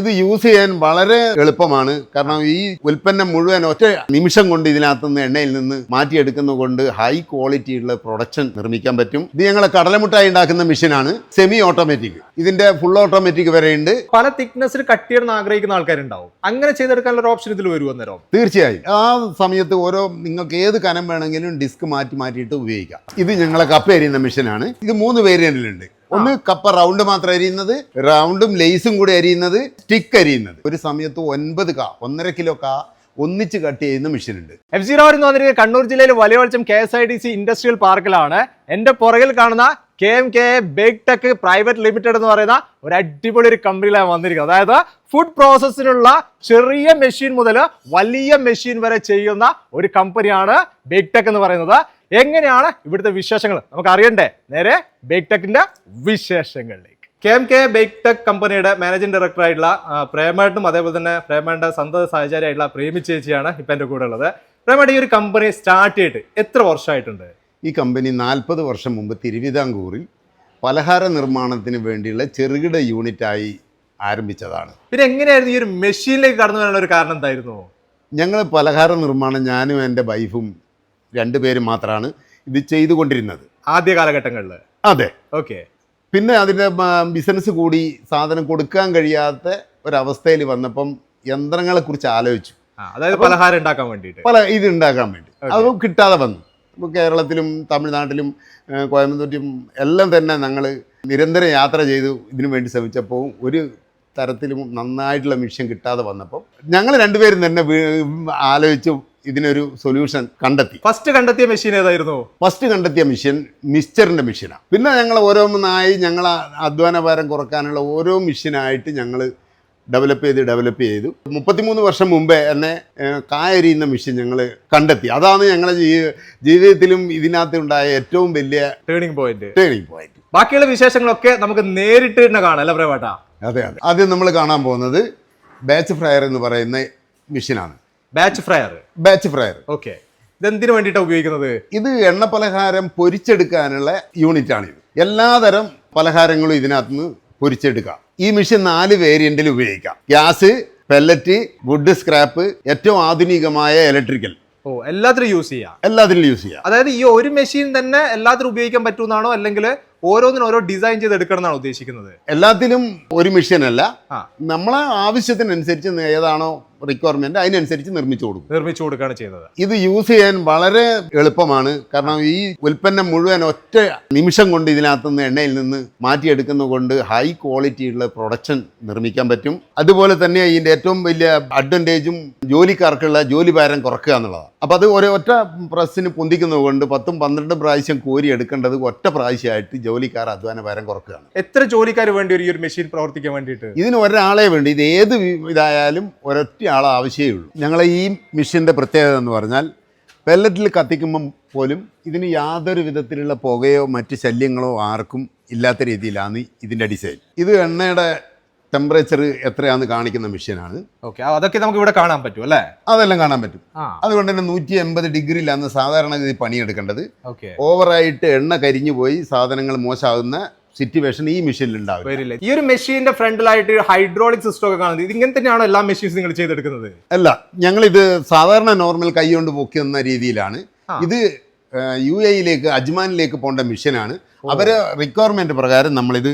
ഇത് യൂസ് ചെയ്യാൻ വളരെ എളുപ്പമാണ്. കാരണം ഈ ഉൽപ്പന്നം മുഴുവൻ ഒറ്റ നിമിഷം കൊണ്ട് ഇതിനകത്ത് നിന്ന് എണ്ണയിൽ നിന്ന് മാറ്റിയെടുക്കുന്നതുകൊണ്ട് കൊണ്ട് ഹൈ ക്വാളിറ്റിയുള്ള പ്രൊഡക്ഷൻ നിർമ്മിക്കാൻ പറ്റും. ഇത് ഞങ്ങൾ കടലമുട്ടായി ഉണ്ടാക്കുന്ന മെഷീനാണ് സെമി ഓട്ടോമാറ്റിക് ഇതിന്റെ ഫുൾ ഓട്ടോമാറ്റിക് വരെയുണ്ട് പല തിക്നെസ്സിൽ കട്ട് ചെയ്യണം ആഗ്രഹിക്കുന്ന ആൾക്കാരുണ്ടാവും. അങ്ങനെ ചെയ്തെടുക്കാനുള്ള ഒരു ഓപ്ഷൻ ഇതിൽ വരുമോ അന്നേരം? തീർച്ചയായും. ആ സമയത്ത് ഓരോ നിങ്ങൾക്ക് ഏത് കനം വേണമെങ്കിലും ഡിസ്ക് മാറ്റി മാറ്റിയിട്ട് ഉപയോഗിക്കാം. ഇത് ഞങ്ങളെ കപ്പ എരിയുന്ന മെഷീനാണ് ഇത് മൂന്ന് വേരിയന്റിലുണ്ട് ഒന്ന് കപ്പ റൗണ്ട് മാത്രം അരിയുന്നത് റൗണ്ടും ലേസും കൂടി അരിയുന്നത് സ്റ്റിക്ക് അരിയുന്നത്. ഒരു സമയത്ത് ഒൻപത് കാ ഒന്നര കിലോ കാ ഒന്നിച്ച് കട്ട് ചെയ്യുന്ന മെഷീൻ ഉണ്ട്. എഫ് സീറോ എന്ന് പറഞ്ഞിരിക്കുന്നത് കണ്ണൂർ ജില്ലയിൽ വലിയ വെളിച്ചം K S I D C industrial പാർക്കിലാണ് എന്റെ പുറകിൽ കാണുന്ന K M K bake tech private limited എന്ന് പറയുന്ന ഒരു അടിപൊളി ഒരു കമ്പനിയിലാണ് വന്നിരിക്കുന്നത്. അതായത് ഫുഡ് പ്രോസസ്സിനുള്ള ചെറിയ മെഷീൻ മുതൽ വലിയ മെഷീൻ വരെ ചെയ്യുന്ന ഒരു കമ്പനിയാണ് ബേഗ് ടെക് എന്ന് പറയുന്നത്. എങ്ങനെയാണ് ഇവിടുത്തെ വിശേഷങ്ങൾ? നമുക്ക് അറിയണ്ടേ? നേരെ ബേക്ക് ടെക്കിന്റെ വിശേഷങ്ങളിലേക്ക്. K M K bake tech കമ്പനിയുടെ മാനേജിംഗ് ഡയറക്ടർ ആയിട്ടുള്ള പ്രേമേട്ടും അതേപോലെ തന്നെ പ്രേമേട്ട സന്തത സഹചാരിയായിട്ടുള്ള പ്രേമി ചേച്ചിയാണ് ഇപ്പൊ എന്റെ കൂടെ ഉള്ളത്. പ്രേമേട്ട ഈ ഒരു കമ്പനി സ്റ്റാർട്ട് ചെയ്തിട്ട് എത്ര വർഷമായിട്ടുണ്ട്? ഈ കമ്പനി നാൽപ്പത് വർഷം മുമ്പ് തിരുവിതാംകൂറിൽ പലഹാര നിർമ്മാണത്തിന് വേണ്ടിയുള്ള ചെറുകിട യൂണിറ്റായി ആരംഭിച്ചതാണ്. പിന്നെ എങ്ങനെയായിരുന്നു ഈ ഒരു മെഷീനിലേക്ക് കടന്നു വരാനുള്ള ഒരു കാരണം എന്തായിരുന്നു? ഞങ്ങൾ പലഹാര നിർമ്മാണം ഞാനും എന്റെ വൈഫും രണ്ടുപേരും മാത്രമാണ് ഇത് ചെയ്തുകൊണ്ടിരുന്നത്. ആദ്യ കാലഘട്ടങ്ങളിൽ അതെ. ഓക്കെ. പിന്നെ അതിന്റെ ബിസിനസ് കൂടി സാധനം കൊടുക്കാൻ കഴിയാത്ത ഒരവസ്ഥയിൽ വന്നപ്പം യന്ത്രങ്ങളെക്കുറിച്ച് ആലോചിച്ചു. അതായത് പലഹാരം ഉണ്ടാക്കാൻ വേണ്ടിയിട്ട്. പല ഇത് ഉണ്ടാക്കാൻ വേണ്ടി. അത് കിട്ടാതെ വന്നു. ഇപ്പോൾ കേരളത്തിലും തമിഴ്നാട്ടിലും കോയമ്പത്തൂരിലും എല്ലാം തന്നെ ഞങ്ങൾ നിരന്തരം യാത്ര ചെയ്തു ഇതിനു വേണ്ടി ശ്രമിച്ചപ്പോൾ ഒരു തരത്തിലും നന്നായിട്ടുള്ള മിഷൻ കിട്ടാതെ വന്നപ്പോൾ ഞങ്ങൾ രണ്ടുപേരും തന്നെ ആലോചിച്ചു ആലോചിച്ച് ഇതിനൊരു സൊല്യൂഷൻ കണ്ടെത്തി. ഫസ്റ്റ് കണ്ടെത്തിയ മെഷീൻ ഏതായിരുന്നു? ഫസ്റ്റ് കണ്ടെത്തിയ മെഷീൻ മിസ്റ്ററിന്റെ മെഷീനാണ് പിന്നെ ഞങ്ങൾ ഓരോന്നായി ഞങ്ങൾ അധ്വാന ഭാരം കുറക്കാനുള്ള ഓരോ മെഷീനായിട്ട് ഞങ്ങൾ ഡെവലപ്പ് ചെയ്ത് ഡെവലപ്പ് ചെയ്തു. മുപ്പത്തിമൂന്ന് വർഷം മുമ്പേ എന്നെ കായരിയുന്ന മെഷീൻ ഞങ്ങൾ കണ്ടെത്തി. അതാണ് ഞങ്ങളുടെ ജീ- ജീവിതത്തിലും ഇതിനകത്ത് ഉണ്ടായ ഏറ്റവും വലിയ ടേണിംഗ് പോയിന്റ് ടേണിംഗ് പോയിന്റ് ബാക്കിയുള്ള വിശേഷങ്ങളൊക്കെ നമുക്ക് നേരിട്ട് തന്നെ കാണാം അല്ലേ പ്രേമേട്ടാ? അതെ അതെ. ആദ്യം നമ്മൾ കാണാൻ പോകുന്നത് ബാച്ച് ഫ്രയർ എന്ന് പറയുന്ന മിഷനാണ് batch fryer batch fryer okay ഇതെന്തിനു വേണ്ടിയിട്ടാണ് ഉപയോഗിക്കുന്നത്? ഇത് എണ്ണ പലഹാരം പൊരിച്ചെടുക്കാനുള്ള യൂണിറ്റ് ആണ് ഇത്. എല്ലാതരം പലഹാരങ്ങളും ഇതിനകത്ത് നിന്ന് പൊരിച്ചെടുക്കാം. ഈ മെഷീൻ നാല് വേരിയന്റിൽ ഉപയോഗിക്കാം. ഗ്യാസ് പെല്ലറ്റ് വുഡ് സ്ക്രാപ്പ് ഏറ്റവും ആധുനികമായ ഇലക്ട്രിക്കൽ ഓ എല്ലാത്തിലും യൂസ് ചെയ്യാം. എല്ലാത്തിലും യൂസ് ചെയ്യാം. അതായത് ഈ ഒരു മെഷീൻ തന്നെ എല്ലാത്തിലും ഉപയോഗിക്കാൻ പറ്റുമെന്നാണോ അല്ലെങ്കിൽ ഓരോന്നിനും ഓരോ ഡിസൈൻ ചെയ്ത് എടുക്കണം എന്നാണ് ഉദ്ദേശിക്കുന്നത്? എല്ലാത്തിലും ഒരു മെഷീൻ അല്ല. നമ്മളെ ആവശ്യത്തിനനുസരിച്ച് ഏതാണോ റിക്വയർമെന്റ് അതിനനുസരിച്ച് നിർമ്മിച്ചു കൊടുക്കും. നിർമ്മിച്ചു കൊടുക്കുകയാണ് ചെയ്യുന്നത്. ഇത് യൂസ് ചെയ്യാൻ വളരെ എളുപ്പമാണ്. കാരണം ഈ ഉൽപ്പന്നം മുഴുവൻ ഒറ്റ നിമിഷം കൊണ്ട് ഇതിനകത്ത് നിന്ന് എണ്ണയിൽ നിന്ന് മാറ്റിയെടുക്കുന്നത് കൊണ്ട് ഹൈ ക്വാളിറ്റിയുള്ള പ്രൊഡക്ഷൻ നിർമ്മിക്കാൻ പറ്റും. അതുപോലെ തന്നെ ഇതിന്റെ ഏറ്റവും വലിയ അഡ്വാന്റേജും ജോലിക്കാർക്കുള്ള ജോലി ഭാരം കുറക്കുക എന്നുള്ളതാണ്. അപ്പോൾ അത് ഒരു ഒറ്റ പ്രസ്സിന് പൊന്തിക്കുന്നത് കൊണ്ട് പത്തും പന്ത്രണ്ടും പ്രാവശ്യം കോരി എടുക്കേണ്ടത് ഒറ്റ പ്രാവശ്യമായിട്ട് ജോലിക്കാർ അധ്വാന ഭാരം കുറക്കുകയാണ്. എത്ര ജോലിക്കാർ വേണ്ടി ഒരു മെഷീൻ പ്രവർത്തിക്കാൻ വേണ്ടിയിട്ട്? ഇതിന് ഒരാളെ വേണ്ടി ഇത് ഏത് ഇതായാലും ഒരൊറ്റ ആളെ ആവശ്യമേ ഉള്ളൂ. ഞങ്ങളെ ഈ മിഷന്റെ പ്രത്യേകത എന്ന് പറഞ്ഞാൽ പെല്ലറ്റിൽ കത്തിക്കുമ്പം പോലും ഇതിന് യാതൊരു വിധത്തിലുള്ള പുകയോ മറ്റ് ശല്യങ്ങളോ ആർക്കും ഇല്ലാത്ത രീതിയിലാണ് ഇതിന്റെ ഡിസൈൻ ഇത് എണ്ണയുടെ ടെമ്പറേച്ചർ എത്രയാണെന്ന് കാണിക്കുന്ന മെഷീനാണ് ഓക്കെ അതൊക്കെ നമുക്ക് ഇവിടെ കാണാൻ പറ്റും അല്ലേ? അതെല്ലാം കാണാൻ പറ്റും. അതുകൊണ്ട് തന്നെ നൂറ്റി എൺപത് ഡിഗ്രിയിലാണ് സാധാരണ ഇത് പണിയെടുക്കേണ്ടത് ഓവറായിട്ട് എണ്ണ കരിഞ്ഞു പോയി സാധനങ്ങൾ മോശമാകുന്ന സിറ്റുവേഷൻ ഈ മെഷീനിൽ ഉണ്ടാവും വരില്ല. ഈ ഒരു മെഷീന്റെ ഫ്രണ്ടിലായിട്ട് ഹൈഡ്രോളിക് സിസ്റ്റം ഒക്കെ കാണുന്നത്. ഇതിങ്ങനെ ഇങ്ങനെ തന്നെയാണോ എല്ലാ മെഷീൻസ് നിങ്ങൾ ചെയ്തെടുക്കുന്നത്? അല്ല ഞങ്ങൾ ഇത് സാധാരണ നോർമൽ കൈകൊണ്ട് പൊക്കുന്ന രീതിയിലാണ്. ഇത് യു എയിലേക്ക് അജ്മാനിലേക്ക് പോകേണ്ട മെഷീനാണ്. അവരെ റിക്വയർമെന്റ് പ്രകാരം നമ്മളിത്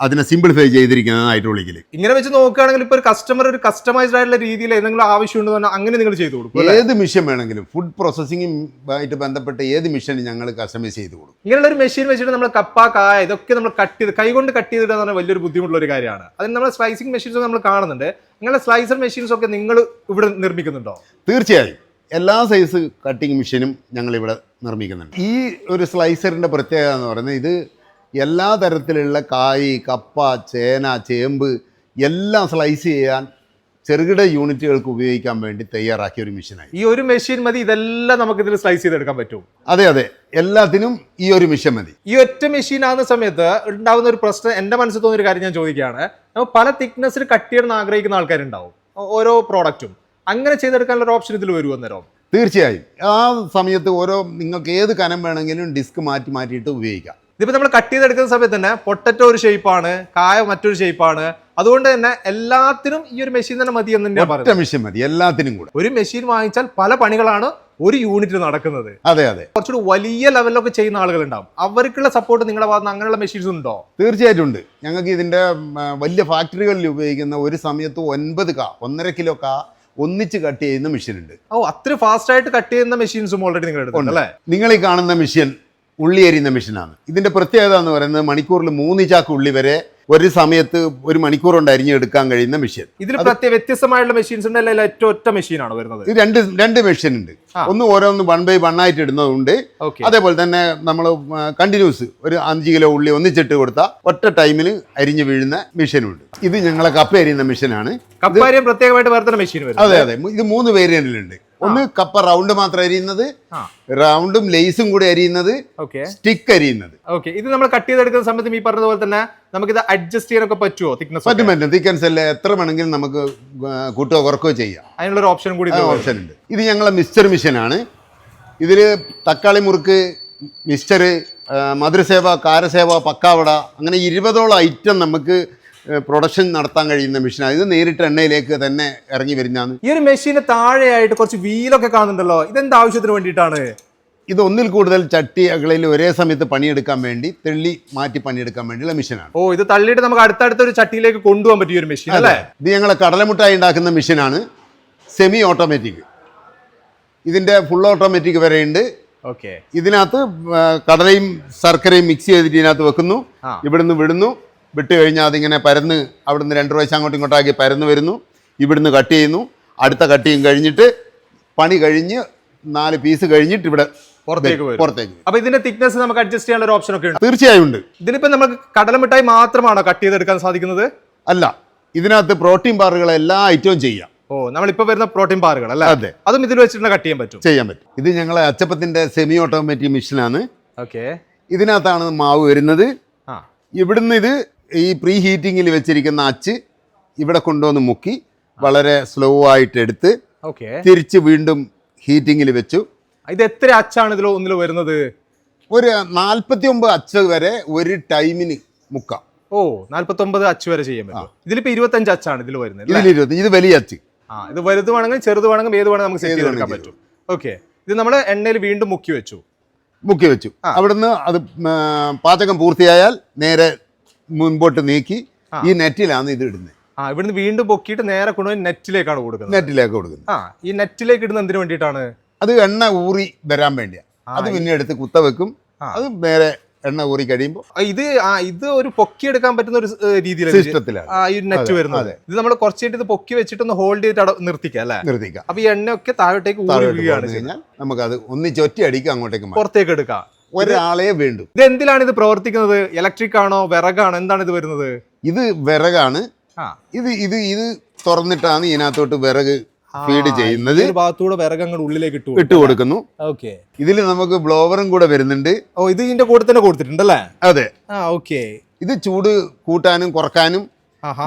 അതിനെ സിംപ്ലിഫൈ ചെയ്തിരിക്കുന്നത് ഹൈഡ്രോളിക്കിൽ ഇങ്ങനെ വെച്ച് നോക്കുകയാണെങ്കിൽ ഇപ്പൊ ഒരു കസ്റ്റമർ ഒരു കസ്റ്റമൈസ്ഡ് ആയിട്ടുള്ള രീതിയിൽ എന്തെങ്കിലും ആവശ്യമുണ്ടെന്ന് പറഞ്ഞാൽ അങ്ങനെ നിങ്ങൾ ചെയ്തു കൊടുക്കും ഏത് മിഷൻ വേണമെങ്കിലും ഫുഡ് പ്രോസസ്സിംഗുമായിട്ട് ബന്ധപ്പെട്ട ഏത് മിഷൻ ഞങ്ങൾ കസ്റ്റമൈസ് ചെയ്തു കൊടുക്കും. ഇങ്ങനെയുള്ള ഒരു മെഷീൻ വെച്ചിട്ട് നമ്മൾ കപ്പ കായ ഇതൊക്കെ നമ്മൾ കട്ട് ചെയ്ത് കൈകൊണ്ട് കട്ട് ചെയ്തിട്ട് പറഞ്ഞാൽ വലിയൊരു ബുദ്ധിമുട്ടുള്ള ഒരു കാര്യമാണ്. അതിന് നമ്മൾ സ്ലൈസിംഗ് മെഷീൻസ് നമ്മൾ കാണുന്നുണ്ട്. നിങ്ങളുടെ സ്ലൈസർ മെഷീൻസ് ഒക്കെ നിങ്ങൾ ഇവിടെ നിർമ്മിക്കുന്നുണ്ടോ? തീർച്ചയായും. എല്ലാ സൈസ് കട്ടിംഗ് മെഷീനും ഞങ്ങൾ ഇവിടെ നിർമ്മിക്കുന്നുണ്ട്. ഈ ഒരു സ്ലൈസറിന്റെ പ്രത്യേകത എന്ന് പറയുന്നത് ഇത് എല്ലാ തരത്തിലുള്ള കായ് കപ്പ ചേന ചേമ്പ് എല്ലാം സ്ലൈസ് ചെയ്യാൻ ചെറുകിട യൂണിറ്റുകൾക്ക് ഉപയോഗിക്കാൻ വേണ്ടി തയ്യാറാക്കിയ ഒരു മെഷീനായി ഈ ഒരു മെഷീൻ മതി ഇതെല്ലാം നമുക്ക് ഇതിൽ സ്ലൈസ് ചെയ്തെടുക്കാൻ പറ്റും. അതെ അതെ. എല്ലാത്തിനും ഈ ഒരു മെഷീൻ മതി. ഈ ഒറ്റ മെഷീൻ ആകുന്ന സമയത്ത് ഉണ്ടാകുന്ന ഒരു പ്രശ്നം എന്റെ മനസ്സിൽ തോന്നിയ ഒരു കാര്യം ഞാൻ ചോദിക്കുകയാണ്. നമ്മൾ പല തിക്നെസ്സിൽ കട്ട് ചെയ്യണം ആഗ്രഹിക്കുന്ന ആൾക്കാരുണ്ടാവും ഓരോ പ്രോഡക്റ്റും അങ്ങനെ ചെയ്തെടുക്കാനുള്ള ഒരു ഓപ്ഷൻ ഇതിൽ വരുമോ അന്നേരം. തീർച്ചയായും. ആ സമയത്ത് ഓരോ നിങ്ങൾക്ക് ഏത് കനം വേണമെങ്കിലും ഡിസ്ക് മാറ്റി മാറ്റിയിട്ട് ഉപയോഗിക്കാം. ഇതിപ്പോ നമ്മൾ കട്ട് ചെയ്തെടുക്കുന്ന സമയത്ത് തന്നെ പൊട്ടറ്റോ ഒരു ഷേപ്പാണ് കായ മറ്റൊരു ഷേപ്പാണ് അതുകൊണ്ട് തന്നെ എല്ലാത്തിനും ഈ ഒരു മെഷീൻ തന്നെ മതി എന്ന് തന്നെയാണ് ഒറ്റ പറയുന്നത്. മിഷൻ മതി എല്ലാത്തിനും കൂടെ. ഒരു മെഷീൻ വാങ്ങിച്ചാൽ പല പണികളാണ് ഒരു യൂണിറ്റ് നടക്കുന്നത്. അതെ അതെ. കുറച്ചുകൂടി വലിയ ലെവലിലൊക്കെ ചെയ്യുന്ന ആളുകൾ ഉണ്ടാവും അവർക്കുള്ള സപ്പോർട്ട് നിങ്ങളുടെ ഭാഗത്ത് അങ്ങനെയുള്ള മെഷീൻസ് ഉണ്ടോ? തീർച്ചയായിട്ടും ഉണ്ട്. ഞങ്ങൾക്ക് ഇതിന്റെ വലിയ ഫാക്ടറികളിൽ ഉപയോഗിക്കുന്ന ഒരു സമയത്ത് ഒൻപത് കാ ഒന്നര കിലോ കാ ഒന്നിച്ച് കട്ട് ചെയ്യുന്ന മെഷീൻ ഉണ്ട്. ഓ അത്ര ഫാസ്റ്റ് ആയിട്ട് കട്ട് ചെയ്യുന്ന മെഷീൻസും ഓൾറെഡി നിങ്ങൾ എടുത്തുണ്ട് അല്ലേ? നിങ്ങൾ ഈ കാണുന്ന മെഷീൻ ഉള്ളി അരിയുന്ന മെഷീനാണ്. ഇതിന്റെ പ്രത്യേകത എന്ന് പറയുന്നത് മണിക്കൂറിൽ മൂന്ന് ചാക്ക് ഉള്ളി വരെ ഒരു സമയത്ത് ഒരു മണിക്കൂർ കൊണ്ട് അരിഞ്ഞെടുക്കാൻ കഴിയുന്ന മെഷീൻ. ഇതിൽ പ്രത്യേക വ്യത്യസ്തമായുള്ള മെഷീൻസ് ഉണ്ട് അല്ലെങ്കിൽ ഏറ്റവും ഒറ്റ മെഷീനാണ് വരുന്നത്? ഇത് രണ്ട് രണ്ട് മെഷീൻ ഉണ്ട്. ഒന്ന് ഓരോന്ന് വൺ ബൈ വൺ ആയിട്ട് ഇടുന്നതുണ്ട്. അതേപോലെ തന്നെ നമ്മൾ കണ്ടിന്യൂസ് ഒരു അഞ്ച് കിലോ ഉള്ളി ഒന്നിച്ചിട്ട് കൊടുത്ത ഒറ്റ ടൈമിൽ അരിഞ്ഞു വീഴുന്ന മെഷീനുണ്ട്. ഇത് ഞങ്ങളെ കപ്പ അരിയുന്ന മെഷീനാണ്. പ്രത്യേകമായിട്ട് വേറെ മെഷീൻ അതെ അതെ. ഇത് മൂന്ന് വേരിയന്റിലുണ്ട് ഒന്ന് കപ്പ റൗണ്ട് മാത്രം അരിയുന്നത് റൗണ്ടും ലേസും കൂടി അരിയുന്നത് ഓക്കെ. സ്റ്റിക്ക് അരിയുന്നത്. ഓക്കെ. ഇത് നമ്മൾ കട്ട് ചെയ്തെടുക്കുന്ന സമയത്ത് ഈ പറഞ്ഞ പോലെ തന്നെ നമുക്ക് ഇത് അഡ്ജസ്റ്റ് ചെയ്യാനൊക്കെ പറ്റുമോ തിക്നസ് പറ്റും പറ്റും. തിക്കൻസ് അല്ലേ? എത്ര വേണമെങ്കിലും നമുക്ക് കൂട്ടുകയോ കുറക്കുകയോ ചെയ്യാം. അതിനുള്ള ഒരു ഓപ്ഷൻ കൂടി ഓപ്ഷൻ ഉണ്ട്. ഇത് ഞങ്ങളെ മിക്സ്ചർ ആണ്. ഇതിൽ തക്കാളി മുറുക്ക് മിക്സ്ചർ മധുരസേവ കാരസേവ പക്കാവട അങ്ങനെ ഇരുപതോളം ഐറ്റം നമുക്ക് പ്രൊഡക്ഷൻ നടത്താൻ കഴിയുന്ന മെഷീനാണ് ഇത് നേരിട്ട് എണ്ണയിലേക്ക് തന്നെ ഇറങ്ങി വരുന്നതാണ്. ഈ ഒരു മെഷീന് താഴെയായിട്ട് കുറച്ച് വീലൊക്കെ കാണുന്നുണ്ടല്ലോ. ഇതെന്ത് ആവശ്യത്തിന് വേണ്ടിയിട്ടാണ്? ഇത് ഒന്നിൽ കൂടുതൽ ചട്ടികളിൽ ഒരേ സമയത്ത് പണിയെടുക്കാൻ വേണ്ടി തെള്ളി മാറ്റി പണിയെടുക്കാൻ വേണ്ടിയുള്ള മെഷീനാണ്. ഓ ഇത് തള്ളിയിട്ട് നമുക്ക് അടുത്തടുത്ത ഒരു ചട്ടിയിലേക്ക് കൊണ്ടുപോകാൻ പറ്റിയ ഒരു മെഷീൻ അല്ലേ? ഇത് ഞങ്ങളെ കടലമുട്ടായി ഉണ്ടാക്കുന്ന മെഷീനാണ്. Semi automatic. ഇതിന്റെ ഫുൾ ഓട്ടോമാറ്റിക് വരെയുണ്ട് ഓക്കെ. ഇതിനകത്ത് കടലയും ശർക്കരയും മിക്സ് ചെയ്തിട്ട് ഇതിനകത്ത് വെക്കുന്നു. ഇവിടുന്ന് വിടുന്നു. വിട്ട് കഴിഞ്ഞാൽ അതിങ്ങനെ പരന്ന് അവിടുന്ന് രണ്ട് പ്രാവശ്യം അങ്ങോട്ടും ഇങ്ങോട്ടാക്കി പരന്ന് വരുന്നു. ഇവിടുന്ന് കട്ട് ചെയ്യുന്നു. അടുത്ത കട്ടിയും കഴിഞ്ഞിട്ട് പണി കഴിഞ്ഞ് നാല് പീസ് കഴിഞ്ഞിട്ട് ഇവിടെ പുറത്തേക്ക് പുറത്തേക്ക്. അപ്പൊ ഇതിന്റെ തിക്നെസ് നമുക്ക് അഡ്ജസ്റ്റ് ചെയ്യാനുള്ള ഒരു ഓപ്ഷൻ ഒക്കെ ഉണ്ട്. തീർച്ചയായും ഉണ്ട്. ഇതിലിപ്പോ നമുക്ക് കടലമിഠായി മാത്രമാണോ കട്ട് ചെയ്തെടുക്കാൻ സാധിക്കുന്നത്? അല്ല ഇതിനകത്ത് പ്രോട്ടീൻ ബാറുകൾ എല്ലാ ഐറ്റവും ചെയ്യാം. ഓ നമ്മളിപ്പോ വരുന്ന പ്രോട്ടീൻ ബാറുകൾ അല്ലേ? അതെ. അതും ഇതിൽ വെച്ചിട്ട് കട്ട് ചെയ്യാൻ പറ്റും. ചെയ്യാൻ പറ്റും. ഇത് ഞങ്ങളെ അച്ചപ്പത്തിന്റെ സെമി ഓട്ടോമാറ്റിക് മെഷീനാണ് ഓക്കെ ഇതിനകത്താണ് മാവ് വരുന്നത്. ഇവിടുന്ന് ഇത് ഈ പ്രീ ഹീറ്റിങ്ങിൽ വെച്ചിരിക്കുന്ന അച്ച് ഇവിടെ കൊണ്ടുവന്ന് മുക്കി വളരെ സ്ലോ ആയിട്ട് എടുത്ത് ഓക്കെ തിരിച്ച് വീണ്ടും ഹീറ്റിങ്ങിൽ വെച്ചു. ഇത് എത്ര അച്ചാണ് ഇതിലോ ഒന്നിൽ വരുന്നത്? ഒരു നാൽപ്പത്തി ഒമ്പത് അച്ച് വരെ ഒരു ടൈമിന് മുക്കാം. ഓ നാല്പത്തൊമ്പത് അച്ച് വരെ ചെയ്യാൻ പറ്റും. ഇതിലിപ്പോ ഇരുപത്തഞ്ച് അച്ചാണ് ഇതിൽ വരുന്നത്? ഇതിൽ ഇരുപത്തി ഇത് വലിയ അച്ച്. ആ ഇത് വലുത് വേണമെങ്കിൽ ചെറുത് വേണമെങ്കിൽ ഏത് വേണമെങ്കിൽ നമുക്ക് സെറ്റ് ചെയ്തെടുക്കാൻ പറ്റും. ഓക്കെ ഇത് നമ്മൾ എണ്ണയിൽ വീണ്ടും മുക്കി വെച്ചു. മുക്കി വെച്ചു. അവിടുന്ന് അത് പാചകം പൂർത്തിയായാൽ നേരെ മുൻപോട്ട് നീക്കി ഈ നെറ്റിലാണ് ഇത് ഇടുന്നത് ആ ഇവിടുന്ന് വീണ്ടും പൊക്കിയിട്ട് നേരെ കൊണ്ടുപോയി നെറ്റിലേക്കാണ് കൊടുക്കുന്നത്. നെറ്റിലേക്ക് കൊടുക്കുന്നത്. ആ ഈ നെറ്റിലേക്ക് ഇടുന്ന എന്തിനു വേണ്ടിയിട്ടാണ്? അത് എണ്ണ ഊറി വരാൻ വേണ്ടിയാണ് അത് പിന്നെ എടുത്ത് കുത്ത വെക്കും. അത് നേരെ എണ്ണ ഊറി കഴിയുമ്പോൾ ഇത് ആ ഇത് ഒരു പൊക്കി എടുക്കാൻ പറ്റുന്ന ഒരു രീതിയിൽ സിസ്റ്റത്തിലാണ്. ആ ഈ നെറ്റ് അതെ, വരുന്നത്. ഇത് നമ്മൾ കുറച്ചായിട്ട് ഇത് പൊക്കി വെച്ചിട്ട് ഒന്ന് ഹോൾഡ് ചെയ്തിട്ട് അവിടെ നിർത്തിക്കാം അല്ലേ? നിർത്തിക്കാം. അപ്പൊ ഈ എണ്ണയൊക്കെ താഴോട്ടേക്ക് ഊറി വീഴുകയാണ് അത് കഴിഞ്ഞാൽ നമുക്കത് ഒന്നിച്ച് ഒറ്റ അടിക്ക് അങ്ങോട്ടേക്ക് പുറത്തേക്ക് എടുക്കാം. ഒരാളെ വേണ്ടു. ഇത് എന്തിലാണ് ഇത് പ്രവർത്തിക്കുന്നത്? ഇലക്ട്രിക് ആണോ? വിറകാണോ? എന്താണ് ഇത് വരുന്നത്? ഇത് വിറകാണ്. ഇത് ഇത് ഇത് തുറന്നിട്ടാണ് ഇതിനകത്തോട്ട് വിറക് ഫീഡ് ചെയ്യുന്നത്. ഭാഗത്തൂടെ വിറക് അങ്ങോട്ട് ഉള്ളിലേക്ക് ഇട്ടു ഇട്ട് കൊടുക്കുന്നു ഓക്കെ. ഇതിൽ നമുക്ക് ബ്ലോവറും കൂടെ വരുന്നുണ്ട്. ഓ ഇത് ഇതിന്റെ കൂടെ തന്നെ കൊടുത്തിട്ടുണ്ടല്ലേ? അതെ. ആ ഓക്കെ. ഇത് ചൂട് കൂട്ടാനും കുറക്കാനും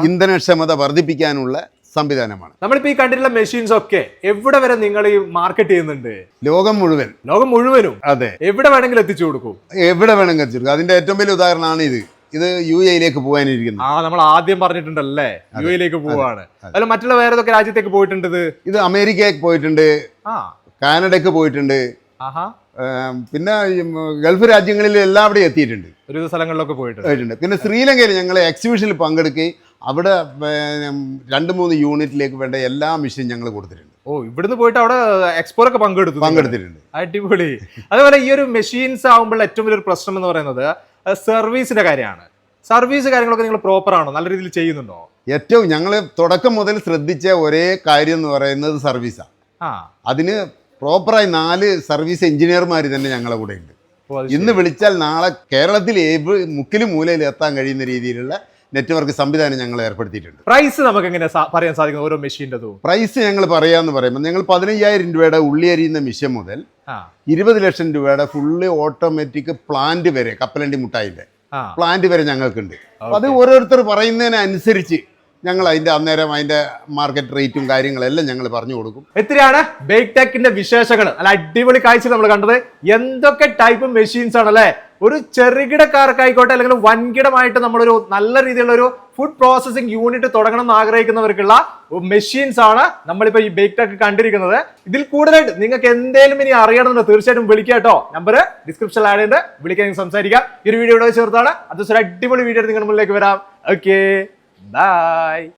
ഇന്ധനക്ഷമത വർദ്ധിപ്പിക്കാനുള്ള സംവിധാനമാണ്. നമ്മളിപ്പോ ഈ കണ്ടിട്ടുള്ള മെഷീൻസ് ഒക്കെ എവിടെ വരെ നിങ്ങൾ ഈ മാർക്കറ്റ് ചെയ്യുന്നുണ്ട്? ലോകം മുഴുവൻ. ലോകം മുഴുവനും? അതെ. എവിടെ വേണമെങ്കിലും എത്തിച്ചു കൊടുക്കും? എവിടെ വേണമെങ്കിൽ എത്തിച്ചു കൊടുക്കും. അതിന്റെ ഏറ്റവും വലിയ ഉദാഹരണമാണ് ഇത്. ഇത് യു എയിലേക്ക് പോകാനിരിക്കുന്നത് ആ നമ്മൾ ആദ്യം പറഞ്ഞിട്ടുണ്ടല്ലേ? യു എയിലേക്ക് പോവാണ്. അല്ല മറ്റുള്ള വേറെ ഏതൊക്കെ രാജ്യത്തേക്ക് പോയിട്ടുണ്ട് ഇത്? അമേരിക്കയ്ക്ക് പോയിട്ടുണ്ട്. കാനഡയ്ക്ക് പോയിട്ടുണ്ട്. പിന്നെ ഗൾഫ് രാജ്യങ്ങളിൽ എല്ലാവിടെയും എത്തിയിട്ടുണ്ട്. ഒരു സ്ഥലങ്ങളിലൊക്കെ പോയിട്ടുണ്ട്. പിന്നെ ശ്രീലങ്കയിൽ ഞങ്ങൾ എക്സിബിഷനിൽ പങ്കെടുക്കുകയും അവിടെ രണ്ട് മൂന്ന് യൂണിറ്റിലേക്ക് വേണ്ട എല്ലാ മെഷീൻ ഞങ്ങൾ കൊടുത്തിട്ടുണ്ട്. ഓ ഇവിടുന്ന് പോയിട്ട് അവിടെ എക്സ്പോറൊക്കെ പങ്കെടുത്തു. പങ്കെടുത്തിട്ടുണ്ട്. അടിപൊളി. അതുപോലെ ഈ ഒരു മെഷീൻസ് ആകുമ്പോൾ ഏറ്റവും വലിയൊരു പ്രശ്നം എന്ന് പറയുന്നത് സർവീസിന്റെ കാര്യമാണ്. സർവീസ് കാര്യങ്ങളൊക്കെ നിങ്ങൾ പ്രോപ്പർ ആണോ? നല്ല രീതിയിൽ ചെയ്യുന്നുണ്ടോ? ഏറ്റവും ഞങ്ങൾ തുടക്കം മുതൽ ശ്രദ്ധിച്ച ഒരേ കാര്യം എന്ന് പറയുന്നത് സർവീസാണ് അതിന് പ്രോപ്പറായി നാല് സർവീസ് എഞ്ചിനീയർമാർ തന്നെ ഞങ്ങളുടെ കൂടെ ഉണ്ട് ഇന്ന് വിളിച്ചാൽ നാളെ കേരളത്തിൽ ഏത് മുക്കിലും മൂലയിൽ എത്താൻ കഴിയുന്ന രീതിയിലുള്ള നെറ്റ്വർക്ക് സംവിധാനം ഞങ്ങൾ ഏർപ്പെടുത്തിയിട്ടുണ്ട്. പ്രൈസ് നമുക്ക് എങ്ങനെ പറയാൻ സാധിക്കും ഓരോ മെഷീന്റെതും? പ്രൈസ് ഞങ്ങൾ പറയാമെന്ന് പറയുമ്പോൾ ഞങ്ങൾ പതിനയ്യായിരം രൂപയുടെ ഉള്ളി അരിയുന്ന മിഷൻ മുതൽ ഇരുപത് ലക്ഷം രൂപയുടെ ഫുള്ള് ഓട്ടോമാറ്റിക് പ്ലാന്റ് വരെ കപ്പലണ്ടി മുട്ടായിന്റെ പ്ലാന്റ് വരെ ഞങ്ങൾക്കുണ്ട്. അത് ഓരോരുത്തർ പറയുന്നതിനനുസരിച്ച് ഞങ്ങൾ അതിന്റെ അന്നേരം അതിന്റെ മാർക്കറ്റ് റേറ്റും കാര്യങ്ങളെല്ലാം ഞങ്ങൾ പറഞ്ഞു കൊടുക്കും. എത്രയാണ്? ബേക്ക് ടെക്കിന്റെ വിശേഷങ്ങൾ. അല്ല അടിപൊളി കാഴ്ച നമ്മൾ കണ്ടത്. എന്തൊക്കെ ടൈപ്പ് മെഷീൻസ് ആണ് അല്ലെ? ഒരു ചെറുകിടക്കാർക്കായിക്കോട്ടെ അല്ലെങ്കിൽ വൻകിടമായിട്ട് നമ്മളൊരു നല്ല രീതിയിലുള്ള ഒരു ഫുഡ് പ്രോസസ്സിംഗ് യൂണിറ്റ് തുടങ്ങണം എന്ന് ആഗ്രഹിക്കുന്നവർക്കുള്ള മെഷീൻസ് ആണ് നമ്മളിപ്പോ ഈ ബേക്ക് ടെക്ക് കണ്ടിരിക്കുന്നത്. ഇതിൽ കൂടുതലായിട്ട് നിങ്ങൾക്ക് എന്തെങ്കിലും ഇനി അറിയണമെന്ന് തീർച്ചയായിട്ടും വിളിക്കുക കേട്ടോ. നമ്പർ ഡിസ്ക്രിപ്ഷൻ ആഡ് ചെയ്ത് വിളിക്കാൻ സംസാരിക്കാം. ഈ ഒരു വീഡിയോ ഇവിടെ ചേർത്താണ് അത് ഒരു അടിപൊളി വീഡിയോ നിങ്ങളുടെ മുന്നിലേക്ക് വരാം. Okay bye